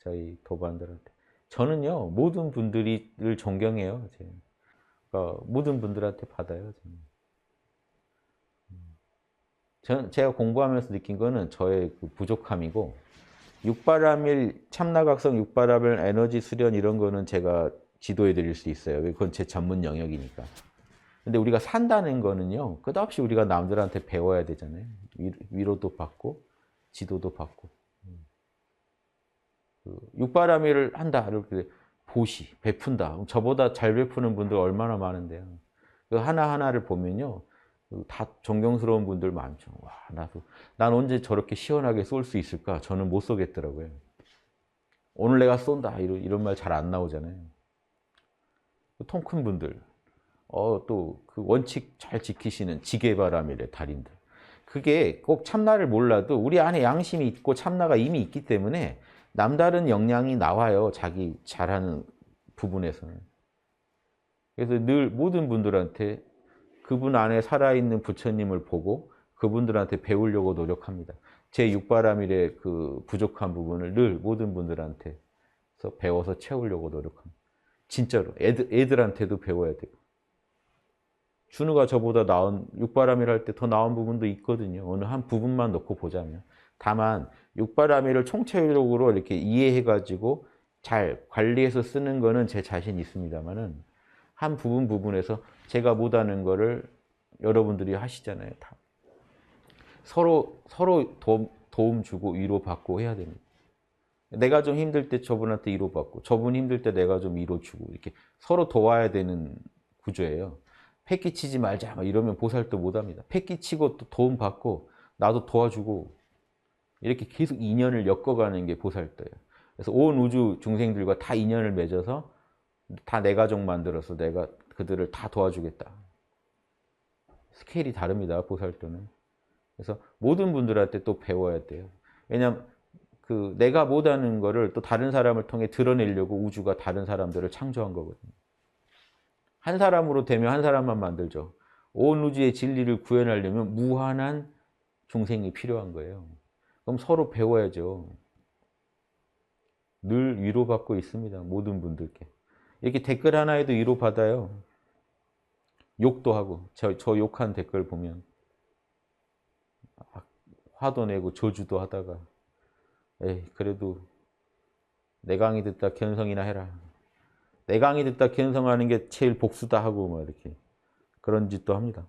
저희 도반들한테. 저는요 모든 분들이를 존경해요. 제. 그러니까 모든 분들한테 받아요. 저는. 음. 전 제가 공부하면서 느낀 거는 저의 그 부족함이고 육바람일 참나각성 육바람일 에너지 수련 이런 거는 제가 지도해 드릴 수 있어요. 그건 제 전문 영역이니까. 근데 우리가 산다는 거는요, 끝없이 우리가 남들한테 배워야 되잖아요. 위- 위로도 받고, 지도도 받고. 음. 그 육바라밀을 한다. 이렇게 보시, 베푼다. 저보다 잘 베푸는 분들 얼마나 많은데요. 그 하나하나를 보면요, 그다 존경스러운 분들 많죠. 와, 나도, 난 언제 저렇게 시원하게 쏠 수 있을까? 저는 못 쏘겠더라고요. 오늘 내가 쏜다. 이런, 이런 말 잘 안 나오잖아요. 통 큰 분들, 어, 또 그 원칙 잘 지키시는 지게바람일의 달인들. 그게 꼭 참나를 몰라도 우리 안에 양심이 있고 참나가 이미 있기 때문에 남다른 역량이 나와요. 자기 잘하는 부분에서는. 그래서 늘 모든 분들한테 그분 안에 살아있는 부처님을 보고 그분들한테 배우려고 노력합니다. 제 육바람일의 그 부족한 부분을 늘 모든 분들한테 배워서 채우려고 노력합니다. 진짜로 애들, 애들한테도 배워야 돼요. 준우가 저보다 나은 육바람일 할 때 더 나은 부분도 있거든요. 어느 한 부분만 놓고 보자면. 다만 육바람일을 총체적으로 이렇게 이해해가지고 잘 관리해서 쓰는 거는 제 자신 있습니다만은 한 부분 부분에서 제가 못하는 거를 여러분들이 하시잖아요. 다. 서로 서로 도움, 도움 주고 위로 받고 해야 됩니다. 내가 좀 힘들 때 저분한테 위로 받고 저분 힘들 때 내가 좀 위로 주고 이렇게 서로 도와야 되는 구조예요. 패끼치지 말자 막 이러면 보살도 못합니다. 패끼치고 또 도움 받고 나도 도와주고 이렇게 계속 인연을 엮어가는 게 보살도예요. 그래서 온 우주 중생들과 다 인연을 맺어서 다 내 가족 만들어서 내가 그들을 다 도와주겠다. 스케일이 다릅니다. 보살도는. 그래서 모든 분들한테 또 배워야 돼요. 왜냐하면 그 내가 못하는 거를 또 다른 사람을 통해 드러내려고 우주가 다른 사람들을 창조한 거거든요. 한 사람으로 되면 한 사람만 만들죠. 온 우주의 진리를 구현하려면 무한한 중생이 필요한 거예요. 그럼 서로 배워야죠. 늘 위로받고 있습니다. 모든 분들께. 이렇게 댓글 하나에도 위로받아요. 욕도 하고, 저, 저 욕한 댓글 보면, 아, 화도 내고 저주도 하다가, 에이, 그래도 내 강의 듣다 견성이나 해라. 내 강의 듣다 견성하는 게 제일 복수다 하고, 막 이렇게. 그런 짓도 합니다.